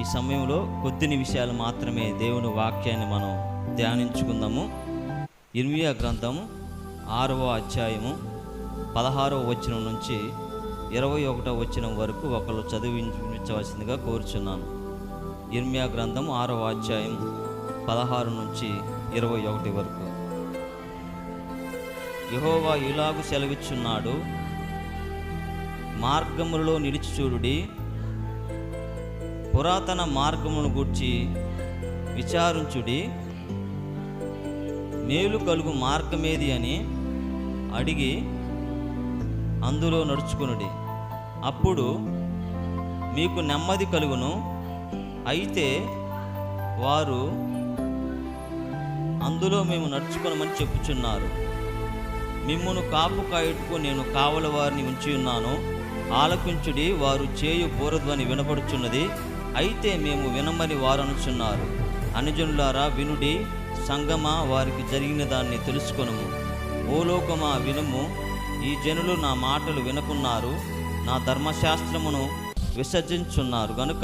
ఈ సమయంలో కొద్ది నిమిషాలు మాత్రమే దేవుని వాక్యాన్ని మనం ధ్యానించుకుందాము. ఇర్మియా గ్రంథము ఆరవ అధ్యాయము పదహారవ వచనం నుంచి ఇరవై ఒకటో వచనం వరకు ఒకళ్ళు చదివించవలసిందిగా కోరుచున్నాను. ఇర్మియా గ్రంథం ఆరవ అధ్యాయం పదహారు నుంచి ఇరవై ఒకటి వరకు. యహోవా ఇలాగు సెలవిచ్చున్నాడు. మార్గములలో నిలిచి చూడుడి పురాతన మార్గమును గూర్చి విచారించుడి. మేలు కలుగు మార్గమేది అని అడిగి అందులో నడుచుకునుడి. అప్పుడు మీకు నెమ్మది కలుగును. అయితే వారు అందులో మేము నడుచుకునమని చెప్పుచున్నారు. మిమ్మును కాపు కాయుటకు నేను కావల వారిని ఉంచి ఉన్నాను ఆలకించుడి వారు చేయు బోరధ్వని వినపడుచున్నది. అయితే మేము వినమని వారనుచున్నారు. అనుజనులారా వినుడి సంగమా వారికి జరిగిన దాన్ని తెలుసుకొనుము భూలోకమా వినుము. ఈ జనులు నా మాటలు వినకున్నారు. నా ధర్మశాస్త్రమును విసర్జించున్నారు గనుక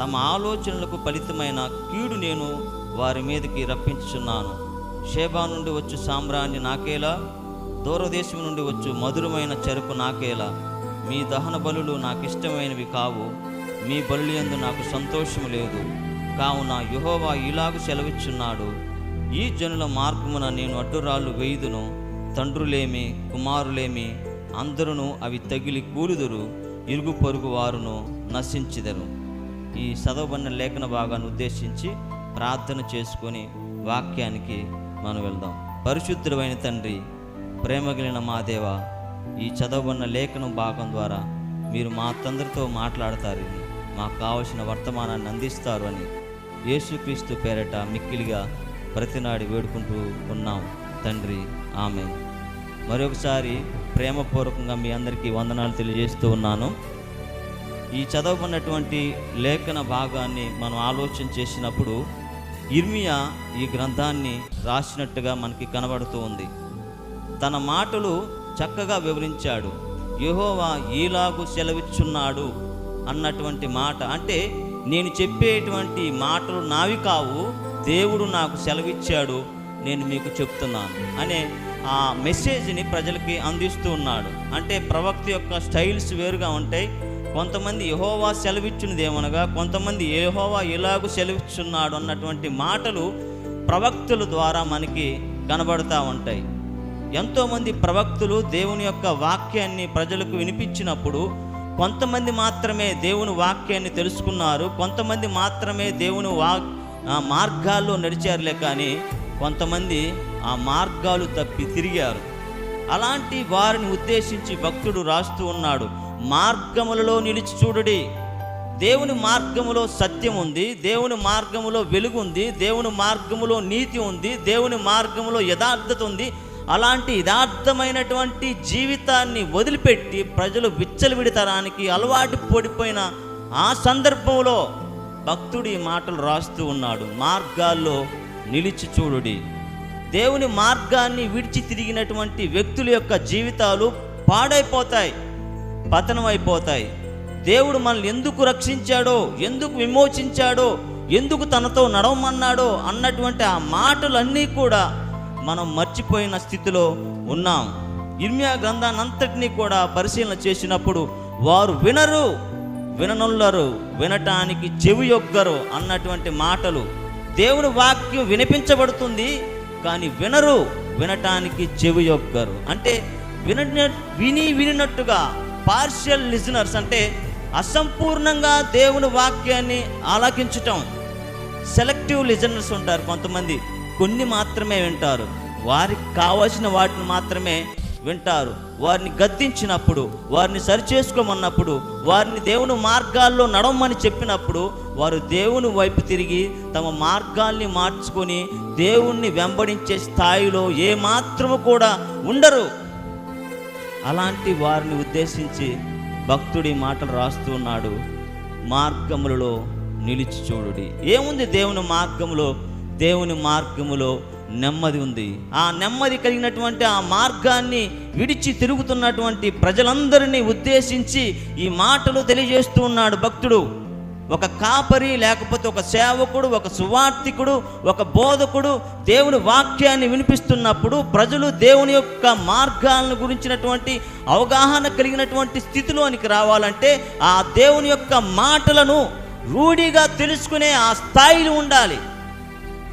తమ ఆలోచనలకు ఫలితమైన కీడు నేను వారి మీదకి రప్పించుచున్నాను. షేబా నుండి వచ్చు సామ్రాన్ని నాకేలా? దూరదేశం నుండి వచ్చు మధురమైన చెరుకు నాకేలా? మీ దహన బలులు నాకు ఇష్టమైనవి కావు. మీ బలులు యందు నాకు సంతోషము లేదు. కావున యుహోవా ఇలాగు సెలవిచ్చున్నాడు. ఈ జనుల మార్గమున నేను అడ్డురాళ్ళు వేయుదును. తండ్రులేమి కుమారులేమి అందరును అవి తగిలి కూలుదురు. ఇరుగు పొరుగు వారును నశించిదరు ఈ చదవబడిన లేఖన భాగాన్ని ఉద్దేశించి ప్రార్థన చేసుకొని వాక్యానికి మనం వెళ్దాం. పరిశుద్ధుడైన తండ్రి ప్రేమగలిగిన మా దేవ ఈ చదవబడిన లేఖనం భాగం ద్వారా మీరు మా తండ్రితో మాట్లాడతారు. మాకు కావలసిన వర్తమానాన్ని అందిస్తారు అని యేసుక్రీస్తు పేరట మిక్కిలిగా ప్రతినాడి వేడుకుంటూ ఉన్నాం. తండ్రి ఆమె మరొకసారి ప్రేమపూర్వకంగా మీ అందరికీ వందనాలు తెలియజేస్తూ ఉన్నాను. ఈ చదవబడినటువంటి లేఖన భాగాన్ని మనం ఆలోచన చేసినప్పుడు ఇర్మియా ఈ గ్రంథాన్ని రాసినట్టుగా మనకి కనబడుతూ ఉంది. తన మాటలు చక్కగా వివరించాడు. యహోవా ఈలాగు సెలవిచ్చున్నాడు. అన్నటువంటి మాట. అంటే నేను చెప్పేటువంటి మాటలు నావి కావు దేవుడు నాకు సెలవిచ్చాడు నేను మీకు చెప్తున్నాను అనే ఆ మెసేజ్ని ప్రజలకి అందిస్తూ ఉన్నాడు. అంటే ప్రవక్త యొక్క స్టైల్స్ వేరుగా ఉంటాయి. కొంతమంది యహోవా సెలవిచ్చినది ఏమనగా కొంతమంది యెహోవా ఇలాగూ సెలవిచ్చున్నాడు అన్నటువంటి మాటలు ప్రవక్తుల ద్వారా మనకి కనబడుతూ ఉంటాయి. ఎంతోమంది ప్రవక్తులు దేవుని యొక్క వాక్యాన్ని ప్రజలకు వినిపించినప్పుడు కొంతమంది మాత్రమే దేవుని వాక్యాన్ని తెలుసుకున్నారు కొంతమంది మాత్రమే దేవుని వా మార్గాల్లో నడిచారులే కానీ కొంతమంది ఆ మార్గాలు తప్పి తిరిగారు. అలాంటి వారిని ఉద్దేశించి భక్తుడు రాస్తూ ఉన్నాడు మార్గములలో నిలిచి చూడుడి. దేవుని మార్గములో సత్యం ఉంది దేవుని మార్గములో వెలుగు ఉంది దేవుని మార్గములో నీతి ఉంది దేవుని మార్గములో యథార్థత ఉంది అలాంటి యథార్థమైనటువంటి జీవితాన్ని వదిలిపెట్టి ప్రజలు విచ్చలవిడితరానికి అలవాటు పడిపోయిన ఆ సందర్భంలో భక్తుడి మాటలు రాస్తూ ఉన్నాడు. మార్గాల్లో నిలిచి చూడుడి. దేవుని మార్గాన్ని విడిచి తిరిగినటువంటి వ్యక్తుల యొక్క జీవితాలు పాడైపోతాయి పతనం అయిపోతాయి. దేవుడు మనల్ని ఎందుకు రక్షించాడో ఎందుకు విమోచించాడో ఎందుకు తనతో నడవమన్నాడో అన్నటువంటి ఆ మాటలన్నీ కూడా మనం మర్చిపోయిన స్థితిలో ఉన్నాం. ఇర్మియా గ్రంథాన్ని అంతటినీ కూడా పరిశీలన చేసినప్పుడు వారు వినరు విననుల్లరు వినటానికి చెవి యొగ్గరు అన్నటువంటి మాటలు. దేవుని వాక్యం వినిపించబడుతుంది కానీ వినరు వినటానికి చెవి యొగ్గరు. అంటే విన విని వినినట్టుగా పార్షియల్ లిజనర్స్ అంటే అసంపూర్ణంగా దేవుని వాక్యాన్ని ఆలకించటం. సెలెక్టివ్ లిజనర్స్ ఉంటారు కొంతమంది. కొన్ని మాత్రమే వింటారు. వారికి కావలసిన వాటిని మాత్రమే వింటారు. వారిని గద్దించినప్పుడు వారిని సరిచేసుకోమన్నప్పుడు వారిని దేవుని మార్గాల్లో నడవమని చెప్పినప్పుడు వారు దేవుని వైపు తిరిగి తమ మార్గాల్ని మార్చుకొని దేవుణ్ణి వెంబడించే స్థాయిలో ఏమాత్రము కూడా ఉండరు. అలాంటి వారిని ఉద్దేశించి భక్తుడి మాటలు రాస్తూ ఉన్నాడు. మార్గములలో నిలిచి చూడుడి. ఏముంది దేవుని మార్గంలో దేవుని మార్గములో నెమ్మది ఉంది. ఆ నెమ్మది కలిగినటువంటి ఆ మార్గాన్ని విడిచి తిరుగుతున్నటువంటి ప్రజలందరినీ ఉద్దేశించి ఈ మాటలు తెలియజేస్తూ ఉన్నాడు భక్తుడు. ఒక కాపరి లేకపోతే ఒక సేవకుడు ఒక సువార్థికుడు ఒక బోధకుడు దేవుని వాక్యాన్ని వినిపిస్తున్నప్పుడు ప్రజలు దేవుని యొక్క మార్గాలను గురించినటువంటి అవగాహన కలిగినటువంటి స్థితిలోనికి రావాలంటే ఆ దేవుని యొక్క మాటలను రూఢిగా తెలుసుకునే ఆ స్థాయిలు ఉండాలి.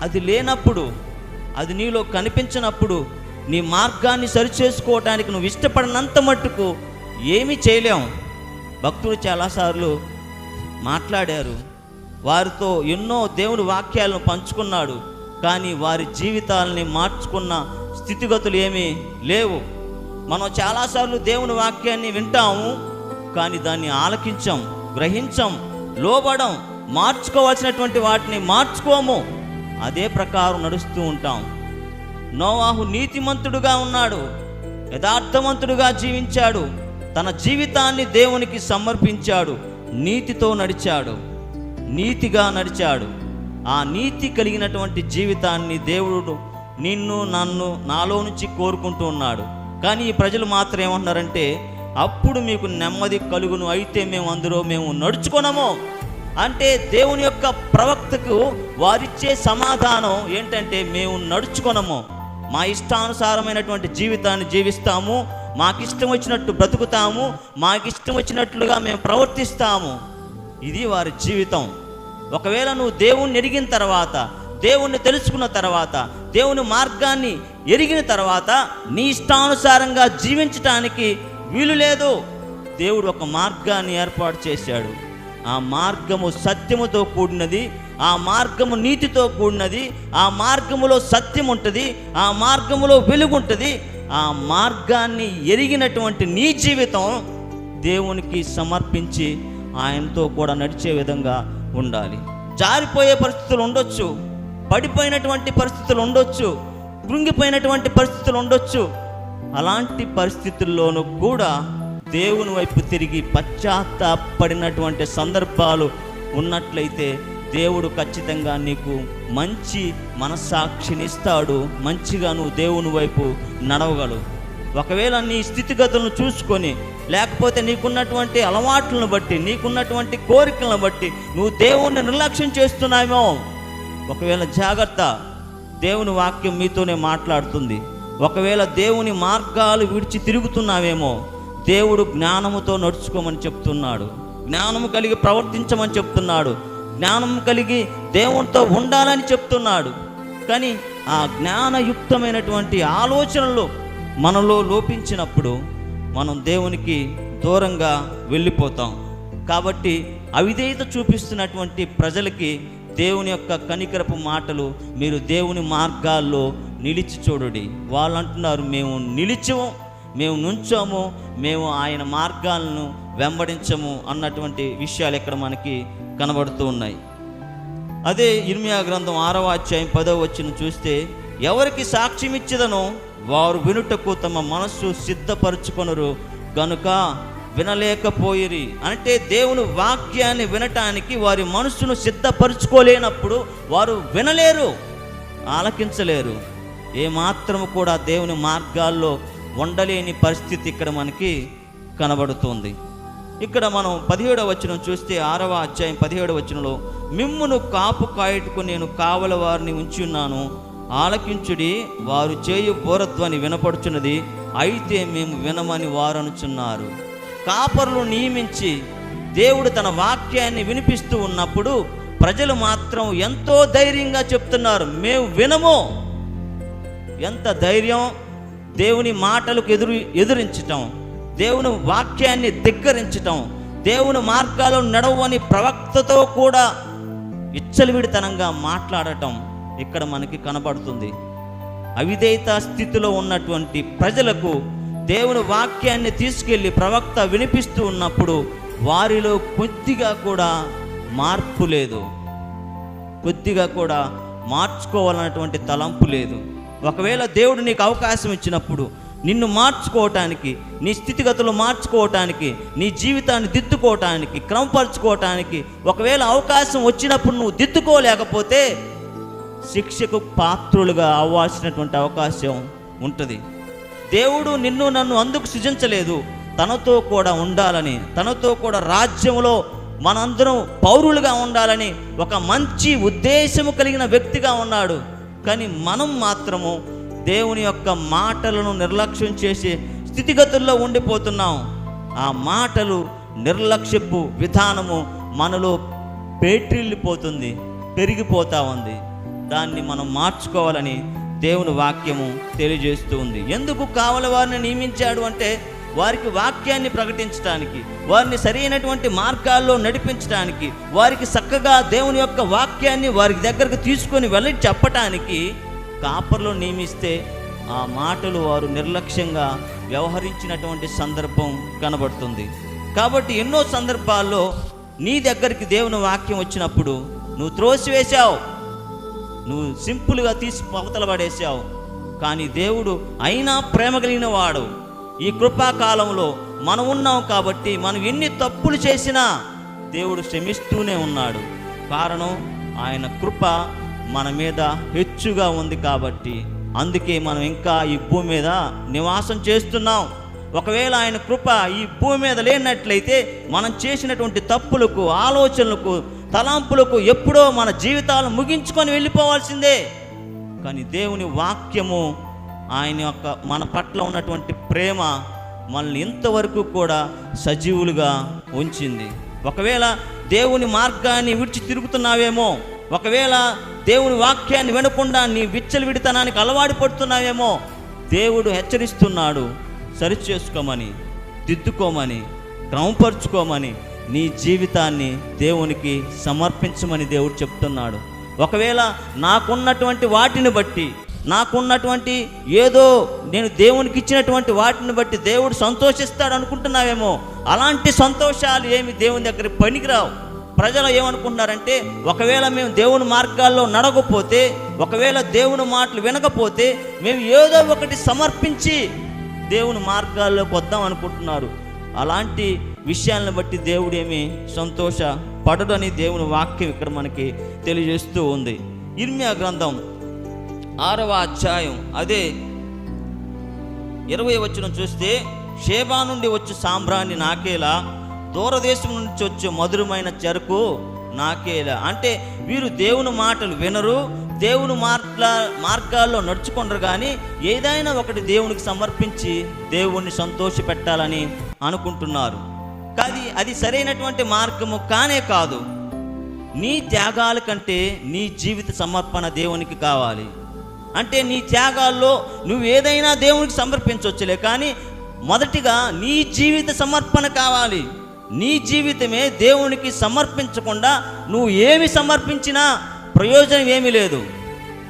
అది లేనప్పుడు అది నీలో కనిపించినప్పుడు నీ మార్గాన్ని సరిచేసుకోవడానికి నువ్వు ఇష్టపడినంత మట్టుకు ఏమీ చేయలేం. భక్తులు చాలాసార్లు మాట్లాడారు వారితో ఎన్నో దేవుని వాక్యాలను పంచుకున్నాడు కానీ వారి జీవితాలని మార్చుకున్న స్థితిగతులు ఏమీ లేవు. మనం చాలాసార్లు దేవుని వాక్యాన్ని వింటాము కానీ దాన్ని ఆలకించం గ్రహించం లోబడం మార్చుకోవాల్సినటువంటి వాటిని మార్చుకోము. అదే ప్రకారం నడుస్తూ ఉంటాం. నోవాహు నీతిమంతుడుగా ఉన్నాడు. యథార్థవంతుడుగా జీవించాడు. తన జీవితాన్ని దేవునికి సమర్పించాడు. నీతితో నడిచాడు. నీతిగా నడిచాడు. ఆ నీతి కలిగినటువంటి జీవితాన్ని దేవుడు నిన్ను నన్ను నాలో నుంచి కోరుకుంటూ ఉన్నాడు. కానీ ఈ ప్రజలు మాత్రం ఏమంటున్నారంటే అప్పుడు మీకు నెమ్మది కలుగును అయితే మేము అందులో మేము నడుచుకున్నాము అంటే దేవుని యొక్క ప్రవక్తకు వారిచ్చే సమాధానం ఏంటంటే మేము నడుచుకున్నాము మా ఇష్టానుసారమైనటువంటి జీవితాన్ని జీవిస్తాము. మాకిష్టం వచ్చినట్టు బ్రతుకుతాము. మాకిష్టం వచ్చినట్లుగా మేము ప్రవర్తిస్తాము. ఇది వారి జీవితం. ఒకవేళ నువ్వు దేవుణ్ణి ఎరిగిన తర్వాత దేవుణ్ణి తెలుసుకున్న తర్వాత దేవుని మార్గాన్ని ఎరిగిన తర్వాత నీ ఇష్టానుసారంగా జీవించటానికి వీలు లేదు. దేవుడు ఒక మార్గాన్ని ఏర్పాటు చేశాడు. ఆ మార్గము సత్యముతో కూడినది ఆ మార్గము నీతితో కూడినది ఆ మార్గములో సత్యం ఉంటుంది ఆ మార్గములో వెలుగుంటుంది. ఆ మార్గాన్ని ఎరిగినటువంటి నీ జీవితం దేవునికి సమర్పించి ఆయనతో కూడా నడిచే విధంగా ఉండాలి. జారిపోయే పరిస్థితులు ఉండొచ్చు పడిపోయినటువంటి పరిస్థితులు ఉండొచ్చు కృంగిపోయినటువంటి పరిస్థితులు ఉండొచ్చు. అలాంటి పరిస్థితుల్లోనూ కూడా దేవుని వైపు తిరిగి పశ్చాత్తాపడినటువంటి సందర్భాలు ఉన్నట్లయితే దేవుడు ఖచ్చితంగా నీకు మంచి మనస్సాక్షినిస్తాడు మంచిగా నువ్వు దేవుని వైపు నడవగలవు. ఒకవేళ నీ స్థితిగతులను చూసుకొని లేకపోతే నీకున్నటువంటి అలవాట్లను బట్టి నీకున్నటువంటి కోరికలను బట్టి నువ్వు దేవుణ్ణి నిర్లక్ష్యం చేస్తున్నావేమో. ఒకవేళ జాగ్రత్త దేవుని వాక్యం మీతోనే మాట్లాడుతుంది. ఒకవేళ దేవుని మార్గాలు విడిచి తిరుగుతున్నావేమో దేవుడు జ్ఞానముతో నడుచుకోమని చెప్తున్నాడు. జ్ఞానము కలిగి ప్రవర్తించమని చెప్తున్నాడు. జ్ఞానం కలిగి దేవునితో ఉండాలని చెప్తున్నాడు. కానీ ఆ జ్ఞానయుక్తమైనటువంటి ఆలోచనలు మనలో లోపించినప్పుడు మనం దేవునికి దూరంగా వెళ్ళిపోతాం. కాబట్టి అవిధేయత చూపిస్తున్నటువంటి ప్రజలకి దేవుని యొక్క కనికరపు మాటలు మీరు దేవుని మార్గాల్లో నిలిచి చూడండి. వాళ్ళు అంటున్నారు మేము నిలిచము మేము నుంచోము మేము ఆయన మార్గాలను వెంబడించము అన్నటువంటి విషయాలు ఇక్కడ మనకి కనబడుతూ ఉన్నాయి. అదే ఇర్మియా గ్రంథం ఆరవ అధ్యాయం పదవ వచ్చిన చూస్తే ఎవరికి సాక్ష్యం ఇచ్చిదనో వారు వినుటకు తమ మనస్సు సిద్ధపరచుకొనరు. గనుక వినలేకపోయిరి. అంటే దేవుని వాక్యాన్ని వినటానికి వారి మనస్సును సిద్ధపరచుకోలేనప్పుడు వారు వినలేరు ఆలకించలేరు. ఏమాత్రము కూడా దేవుని మార్గాల్లో ఉండలేని పరిస్థితి ఇక్కడ మనకి కనబడుతుంది. ఇక్కడ మనం పదిహేడవ వచనం చూస్తే ఆరవ అధ్యాయం పదిహేడవ వచనంలో మిమ్మును కాపు కాయటకు నేను కావల వారిని ఉంచి ఉన్నాను. ఆలకించుడి వారు చేయు బోరధ్వని వినపడుచున్నది అయితే మేము వినమని వారు అనుచున్నారు కాపర్లు నియమించి దేవుడు తన వాక్యాన్ని వినిపిస్తూ ఉన్నప్పుడు ప్రజలు మాత్రం ఎంతో ధైర్యంగా చెప్తున్నారు మేము వినము. ఎంత ధైర్యం దేవుని మాటలకు ఎదురు ఎదురించటం దేవుని వాక్యాన్ని ధిక్కరించటం దేవుని మార్గాలు నడవని ప్రవక్తతో కూడా ఇచ్చలివిడితనంగా మాట్లాడటం ఇక్కడ మనకి కనబడుతుంది. అవిధేయత స్థితిలో ఉన్నటువంటి ప్రజలకు దేవుని వాక్యాన్ని తీసుకెళ్ళి ప్రవక్త వినిపిస్తూ ఉన్నప్పుడు వారిలో కొద్దిగా కూడా మార్పు లేదు. కొద్దిగా కూడా మార్చుకోవాలన్నటువంటి తలంపు లేదు. ఒకవేళ దేవుడు నీకు అవకాశం ఇచ్చినప్పుడు నిన్ను మార్చుకోవటానికి నీ స్థితిగతులు మార్చుకోవటానికి నీ జీవితాన్ని దిద్దుకోవటానికి క్రమపరచుకోవటానికి ఒకవేళ అవకాశం వచ్చినప్పుడు నువ్వు దిద్దుకోలేకపోతే శిక్షకు పాత్రులుగా అవ్వాల్సినటువంటి అవకాశం ఉంటుంది. దేవుడు నిన్ను నన్ను అందుకు సృజించలేదు. తనతో కూడా ఉండాలని తనతో కూడా రాజ్యంలో మనందరం పౌరులుగా ఉండాలని ఒక మంచి ఉద్దేశము కలిగిన వ్యక్తిగా ఉన్నాడు. కానీ మనం మాత్రము దేవుని యొక్క మాటలను నిర్లక్ష్యం చేసే స్థితిగతుల్లో ఉండిపోతున్నాం. ఆ మాటలు నిర్లక్ష్యపు విధానము మనలో పేట్రిల్లిపోతుంది పెరిగిపోతా ఉంది. దాన్ని మనం మార్చుకోవాలని దేవుని వాక్యము తెలియజేస్తూ ఉంది. ఎందుకు కావలవారిని నియమించాడు అంటే వారికి వాక్యాన్ని ప్రకటించడానికి వారిని సరైనటువంటి మార్గాల్లో నడిపించడానికి వారికి చక్కగా దేవుని యొక్క వాక్యాన్ని వారికి దగ్గరకు తీసుకొని వెళ్ళి చెప్పటానికి కాపర్లో నియమిస్తే ఆ మాటలు వారు నిర్లక్ష్యంగా వ్యవహరించినటువంటి సందర్భం కనబడుతుంది. కాబట్టి ఎన్నో సందర్భాల్లో నీ దగ్గరికి దేవుని వాక్యం వచ్చినప్పుడు నువ్వు త్రోసివేశావు. నువ్వు సింపుల్గా తీసి పవతల పడేసావు కానీ దేవుడు అయినా ప్రేమ కలిగిన వాడు. ఈ కృపాకాలంలో మనం ఉన్నాం కాబట్టి మనం ఎన్ని తప్పులు చేసినా దేవుడు క్షమిస్తూనే ఉన్నాడు. కారణం ఆయన కృప మన మీద హెచ్చుగా ఉంది కాబట్టి అందుకే మనం ఇంకా ఈ భూమి మీద నివాసం చేస్తున్నాం. ఒకవేళ ఆయన కృప ఈ భూమి మీద లేనట్లయితే మనం చేసినటువంటి తప్పులకు ఆలోచనలకు తలాంపులకు ఎప్పుడో మన జీవితాలను ముగించుకొని వెళ్ళిపోవాల్సిందే. కానీ దేవుని వాక్యము ఆయన యొక్క మన పట్ల ఉన్నటువంటి ప్రేమ మనల్ని ఇంతవరకు కూడా సజీవులుగా ఉంచింది. ఒకవేళ దేవుని మార్గాన్ని విడిచి తిరుగుతున్నావేమో ఒకవేళ దేవుని వాక్యాన్ని వినకుండా నీ విచ్చలు విడితనానికి అలవాటు పడుతున్నావేమో దేవుడు హెచ్చరిస్తున్నాడు సరిచేసుకోమని దిద్దుకోమని క్రమపరుచుకోమని నీ జీవితాన్ని దేవునికి సమర్పించమని దేవుడు చెప్తున్నాడు. ఒకవేళ నాకున్నటువంటి వాటిని బట్టి నాకున్నటువంటి ఏదో నేను దేవునికి ఇచ్చినటువంటి వాటిని బట్టి దేవుడు సంతోషిస్తాడు అనుకుంటున్నావేమో అలాంటి సంతోషాలు ఏమి దేవుని దగ్గర పనికిరావు. ప్రజలు ఏమనుకుంటున్నారంటే ఒకవేళ మేము దేవుని మార్గాల్లో నడకపోతే ఒకవేళ దేవుని మాటలు వినకపోతే మేము ఏదో ఒకటి సమర్పించి దేవుని మార్గాల్లోకి వద్దాం అనుకుంటున్నారు. అలాంటి విషయాలను బట్టి దేవుడేమి సంతోష పడడని దేవుని వాక్యం ఇక్కడ మనకి తెలియజేస్తూ ఉంది. ఇర్మియా గ్రంథం ఆరవ అధ్యాయం. అదే ఇరవై వచ్చిన చూస్తే షేబా నుండి వచ్చే సాంబ్రాన్ని నాకేలా? దూరదేశం నుంచి వచ్చే మధురమైన చెరకు నాకేలా? అంటే వీరు దేవుని మాటలు వినరు దేవుని మార్గ మార్గాల్లో నడుచుకుంటారు కానీ ఏదైనా ఒకటి దేవునికి సమర్పించి దేవుణ్ణి సంతోష పెట్టాలని అనుకుంటున్నారు. కానీ అది సరైనటువంటి మార్గము కానే కాదు. నీ త్యాగాల కంటే నీ జీవిత సమర్పణ దేవునికి కావాలి. అంటే నీ త్యాగాల్లో నువ్వు ఏదైనా దేవునికి సమర్పించవచ్చులే కానీ మొదటిగా నీ జీవిత సమర్పణ కావాలి. నీ జీవితమే దేవునికి సమర్పించకుండా నువ్వు ఏమి సమర్పించినా ప్రయోజనం ఏమీ లేదు.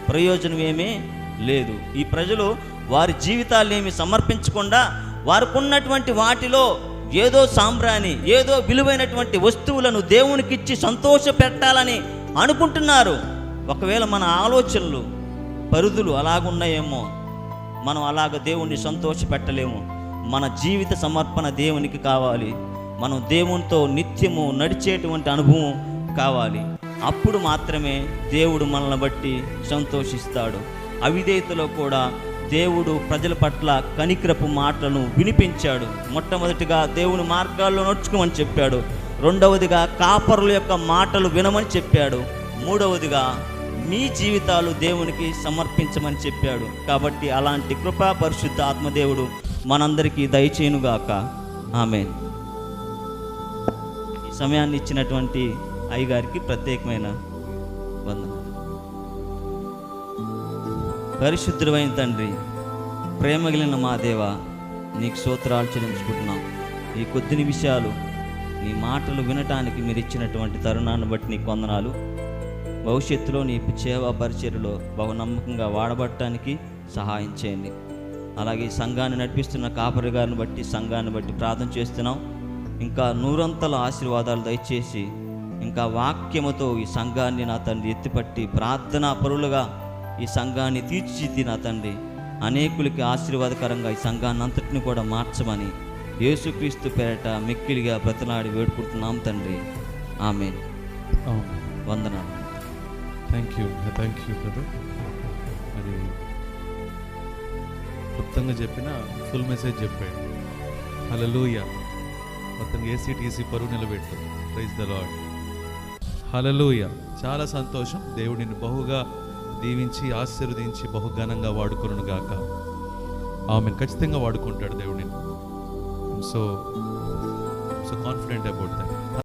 ప్రయోజనం ఏమీ లేదు. ఈ ప్రజలు వారి జీవితాలు ఏమి సమర్పించకుండా వారికి ఉన్నటువంటి వాటిలో ఏదో సాంబ్రాణి ఏదో విలువైనటువంటి వస్తువులను దేవునికిచ్చి సంతోష పెట్టాలని అనుకుంటున్నారు. ఒకవేళ మన ఆలోచనలు పరిధులు అలాగున్నాయేమో. మనం అలాగ దేవుణ్ణి సంతోషపెట్టలేము. మన జీవిత సమర్పణ దేవునికి కావాలి. మనం దేవునితో నిత్యము నడిచేటువంటి అనుభవం కావాలి. అప్పుడు మాత్రమే దేవుడు మనల్ని బట్టి సంతోషిస్తాడు. అవిధేయతలో కూడా దేవుడు ప్రజల పట్ల కనికరపు మాటలను వినిపించాడు. మొట్టమొదటిగా దేవుని మార్గాల్లో నడుచుకోమని చెప్పాడు. రెండవదిగా కాపరుల యొక్క మాటలు వినమని చెప్పాడు. మూడవదిగా మీ జీవితాలు దేవునికి సమర్పించమని చెప్పాడు. కాబట్టి అలాంటి కృపా పరిశుద్ధ ఆత్మదేవుడు మనందరికీ దయచేయునుగాక. ఆమె ఈ సమయాన్ని ఇచ్చినటువంటి అయ్యగారికి ప్రత్యేకమైన వందన పరిశుద్ధుడైన తండ్రి ప్రేమగిలిన మా దేవ నీకు సూత్రాలు చెల్లించుకుంటున్నాం. ఈ కొద్ది నిమిషాలు నీ మాటలు వినటానికి మీరు ఇచ్చినటువంటి తరుణాన్ని బట్టి నీకు వందనాలు. భవిష్యత్తులో నీ సేవా పరిచర్యలో బహు నమ్మకంగా వాడబడటానికి సహాయం చేయండి. అలాగే ఈ సంఘాన్ని నడిపిస్తున్న కాపరి గారిని బట్టి సంఘాన్ని బట్టి ప్రార్థన చేస్తున్నాం. ఇంకా నూరంతల ఆశీర్వాదాలు దయచేసి ఇంకా వాక్యముతో ఈ సంఘాన్ని నా తండ్రి ఎత్తిపట్టి ప్రార్థనా పరులుగా ఈ సంఘాన్ని తీర్చిది నా తండ్రి. అనేకులకి ఆశీర్వాదకరంగా ఈ సంఘాన్ని అంతటిని కూడా మార్చమని యేసుక్రీస్తు పేరట మిక్కిలిగా బ్రతనాడి వేడుకుంటున్నాం తండ్రి. ఆమె వందనాలు. Thank you thank you brother మరి క్లుప్తంగా చెప్పిన ఫుల్ మెసేజ్ చెప్పాడు. హలలుయ మొత్తం ఏసీటీసీ పరువు నిలబెట్టు. ప్రైజ్ ద లాడ్ హలలుయ చాలా సంతోషం. దేవుడు నిన్ను బహుగా దీవించి ఆశీర్వదించి బహు ఘనంగా గాక. ఆమె ఖచ్చితంగా వాడుకుంటాడు దేవుడిని so so confident about that